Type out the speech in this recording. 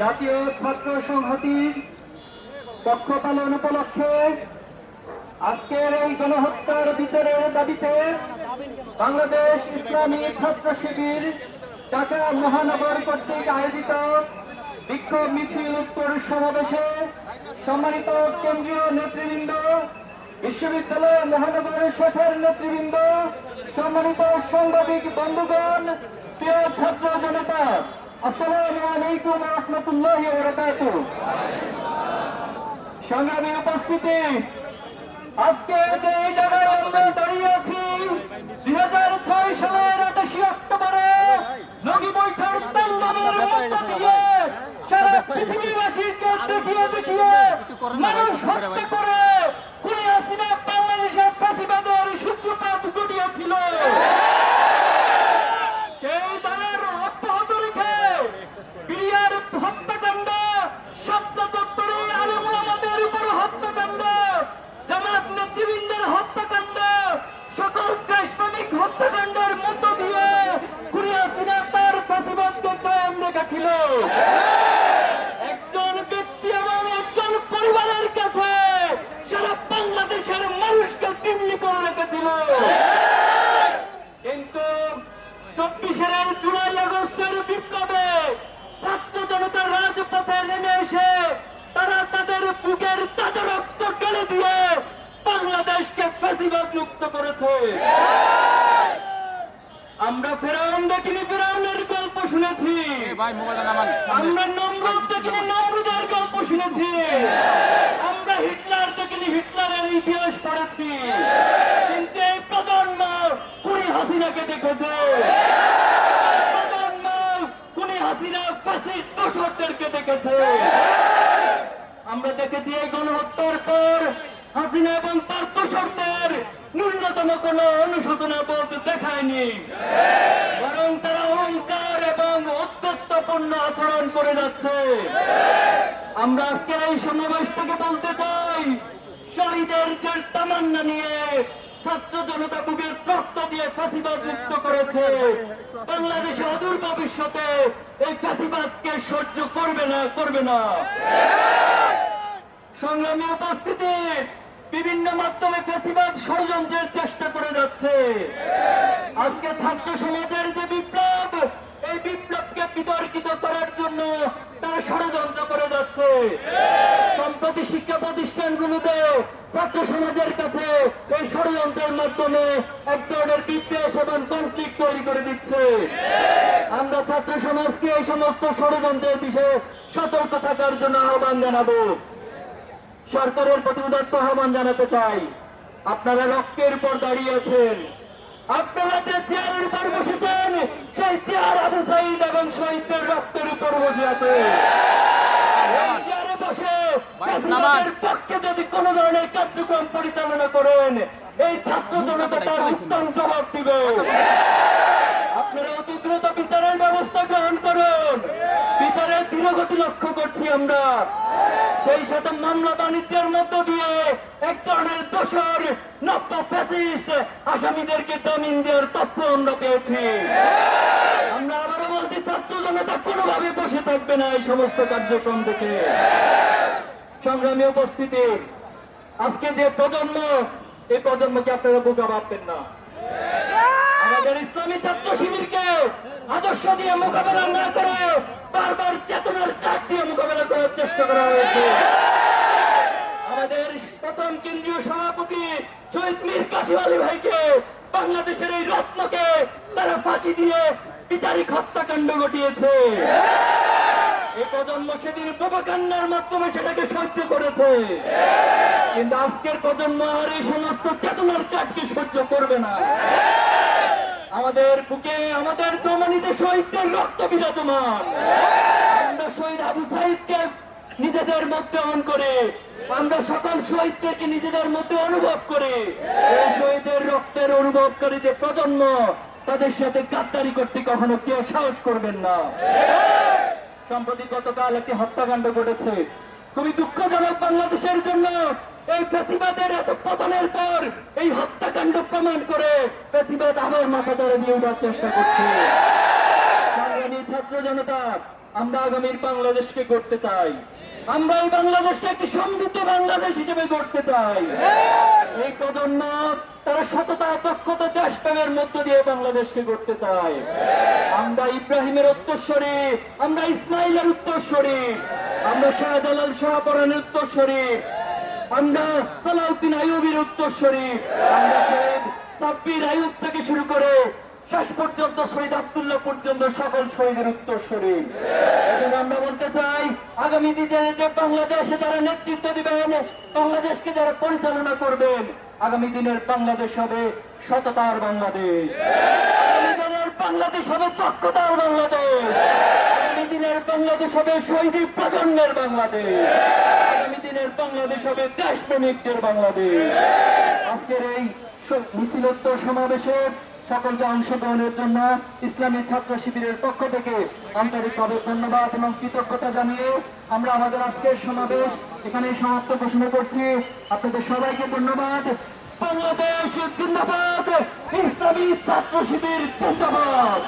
জাতীয় ছাত্র সংহতির পক্ষ পালন উপলক্ষে আজকের এই গণহত্যার বিচারের দাবিতে বাংলাদেশ ইসলামী ছাত্র শিবির ঢাকা মহানগর কর্তৃক আয়োজিত বিক্ষোভ মিছিল উত্তর সমাবেশে সম্মানিত কেন্দ্রীয় নেতৃবৃন্দ, বিশ্ববিদ্যালয় মহানগর শেখের নেতৃবৃন্দ, সম্মানিত সাংবাদিক বন্ধুগণ, প্রিয় ছাত্র জনতা আসসালামু আলাইকুম রহমতুল্লাহ বরকাতুহ। সংগ্রামী উপস্থিতি আজকে যে এই জায়গায় আমরা দাঁড়িয়ে আছি। দুই হাজার ছয় সালের আঠাশি অক্টোবরে লগি বৈঠার দিয়ে সারা পৃথিবীবাসীকে দেখিয়ে দেখিয়ে মানুষ হত্যা করে কুড়ি হাসিনা বাংলাদেশের ফাঁসিবাদের সূত্রপাত ঘটিয়েছিল সেই দলের অব্যাহত রেখে বিডিআর হত্যাকাণ্ড শব্দ চত্বরে আলম আমাদের উপর হত্যাকাণ্ড জামাত নেতৃবৃন্দের হত্যাকাণ্ড সকল দেশপ্রেমিক হত্যাকাণ্ডের মধ্য দিয়ে কুড়িয়া সিনা তার ফাঁসিবাদকে রেখেছিল একজন ব্যক্তি এবং একজন পরিবারের কাছে সারা বাংলাদেশের মানুষকে চিহ্নি করে রেখেছিল। কিন্তু চব্বিশের জুলাই, আগস্টের বিপ্লবে ছাত্র জনতার রাজপথে নেমে এসে তারা তাদের বুকের তাজা রক্ত ঢেলে দিয়ে বাংলাদেশকে ফেসিবাদ মুক্ত করেছে। আমরা ফেরাউন দেখিনি ফেরাউনের গল্প শুনেছি। আমরা নমরুদ দেখিনি নমরুদের গল্প শুনেছি। আমরা হিটলার দেখিনি হিটলারের ইতিহাস পড়েছি। কিন্তু এই প্রজন্ম কুড়ি হাসিনাকে দেখেছে। প্রজন্ম কুড়ি হাসিনা ফ্যাসিস্ট দোষরদেরকে দেখেছে। আমরা দেখেছি এই গণহত্যার পর হাসিনা এবং তার দোষরদের ন্যূনতম কোনো অনুশোচনা বলতে দেখায়নি। বরং তারা অহংকার এবং অত্যত্বপূর্ণ আচরণ করে যাচ্ছে। আমরা আজকে এই সমাবেশ থেকে বলতে চাই, শহীদের যে তামান্না নিয়ে ছাত্র জনতা বুকের রক্ত দিয়ে ফাঁসিবাদ মুক্ত করেছে। বাংলাদেশে অদূর ভবিষ্যতে এই ফাঁসিবাদকে সহ্য করবে না করবে না। সংগ্রামী উপস্থিতি বিভিন্ন মাধ্যমে ফেসিবাদ ষড়যন্ত্রের চেষ্টা করে যাচ্ছে। আজকে ছাত্র সমাজের যে বিপ্লব, এই বিপ্লবকে বিতর্কিত করার জন্য তারা ষড়যন্ত্র করে যাচ্ছে। সম্প্রতি শিক্ষা প্রতিষ্ঠানগুলোতে ছাত্র সমাজের কাছে এই ষড়যন্ত্রের মাধ্যমে এক ধরনের বিদ্বেষ এবং কনফ্লিক্ট তৈরি করে দিচ্ছে। আমরা ছাত্র সমাজকে এই সমস্ত ষড়যন্ত্রের বিষয়ে সতর্ক থাকার জন্য আহ্বান জানাব। সরকারের প্রতি উদাত্ত আহ্বান জানাতে চাই। আপনারা রক্তের উপর দাঁড়িয়ে আছেন। আপনারা যে চেয়ারের উপর বসেছেন, সেই চেয়ার আবু সাইদ এবং শহীদদের রক্তের উপর বসে আছে। পক্ষে যদি কোন ধরনের কার্যক্রম পরিচালনা করেন, এই ছাত্র জনতা তার উত্তম জবাব দিবে। আপনারা অতি দ্রুত বিচারের ব্যবস্থা গ্রহণ করুন। ধীরগতি লক্ষ্য করছি আমরা। সেই সাথে মামলা বাণিজ্যের মধ্য দিয়ে এক ধরনের দোষর, নব্য ফ্যাসিস্ট আসামিদেরকে জামিন দেওয়ার তথ্য আমরা পেয়েছি। আমরা আবারও বলছি, ছাত্র জনতা কোনোভাবে বসে থাকবে না এই সমস্ত কার্যক্রম থেকে সংগ্রামী উপস্থিতি, আজকে যে প্রজন্ম, এই প্রজন্মকে আপনারা বোকা ভাববেন না। আমাদের ইসলামী ছাত্র শিবিরকে আদর্শ দিয়ে মোকাবেলা না করে বারবার চেতনার কাঠ দিয়ে মোকাবেলা করার চেষ্টা করা হয়েছে। আমাদের প্রথম কেন্দ্রীয় সভাপতি শহীদ মীর কাশিম আলী ভাইকে বাংলাদেশের এই রত্নকে তারা ফাঁসি দিয়ে বিচারিক হত্যাকাণ্ড ঘটিয়েছে। এই প্রজন্ম সেদিন প্রভাকান্ডার মাধ্যমে সেটাকে সহ্য করেছে। কিন্তু আজকের প্রজন্ম আর এই সমস্ত চেতনার কাঠকে সহ্য করবে না। আমাদের বুকে আমাদের দমনিতে শহীদদের রক্ত বিরাজমান। আমরা শহীদ আবু সাহিদকে নিজেদের মধ্যে অন করে, আমরা সকল শহীদদেরকে নিজেদের মধ্যে অনুভব করে, এই শহীদের রক্তের অনুভবকারী যে প্রজন্ম তাদের সাথে গাদ্দারি করতে কখনো কেউ সাহস করবেন না। সম্প্রতি গতকাল একটি হত্যাকাণ্ড ঘটেছে। খুবই দুঃখজনক বাংলাদেশের জন্য। এই ফেসিবাদের এত পতনের পর এই হত্যাকাণ্ড প্রমাণ করে ফেসিবাদ আবার মাথা চড়ে দিয়ে উঠার চেষ্টা করছে। ছাত্র জনতা, আমরা আগামীর বাংলাদেশকে গড়তে চাই। আমরা এই বাংলাদেশকে একটি সমৃদ্ধ বাংলাদেশ হিসেবে গড়তে চাই। এই প্রজন্ম, তারা সততা, দক্ষতা, দেশপ্রেমের মধ্য দিয়ে বাংলাদেশকে গড়তে চায়। আমরা ইব্রাহিমের উত্তরস্বরী, আমরা ইসমাইলের উত্তরস্বরী, আমরা শাহজালাল শাহপরানের উত্তরস্বরী আমরা সালাউদ্দিন আইয়ুবের উত্তরস্বরী। আমরা সাব্বির আইয়ুব থেকে শুরু করে শেষ পর্যন্ত শহীদ আব্দুল্লাহ পর্যন্ত সকল শহীদের উত্তরস্বরী। এবং আমরা বলতে চাই, আগামী দিনে যে বাংলাদেশে যারা নেতৃত্ব দিবেন, বাংলাদেশকে যারা পরিচালনা করবেন, আগামী দিনের বাংলাদেশ হবে সততার বাংলাদেশ। বাংলাদেশ হবে দক্ষতার বাংলাদেশ। আগামী দিনের বাংলাদেশ হবে শহীদী প্রজন্মের বাংলাদেশ। দিনের বাংলাদেশ হবে দেশপ্রেমিকদের বাংলাদেশ। আজকের এই মিছিলোত্তর সমাবেশে সকলকে অংশগ্রহণের জন্য ইসলামী ছাত্র শিবিরের পক্ষ থেকে আন্তরিকভাবে ধন্যবাদ এবং কৃতজ্ঞতা জানিয়ে আমরা আমাদের আজকের সমাবেশ এখানে সমাপ্ত ঘোষণা করছি। আপনাদের সবাইকে ধন্যবাদ। বাংলাদেশ জিন্দাবাদ। ইসলামী ছাত্র শিবির জিন্দাবাদ।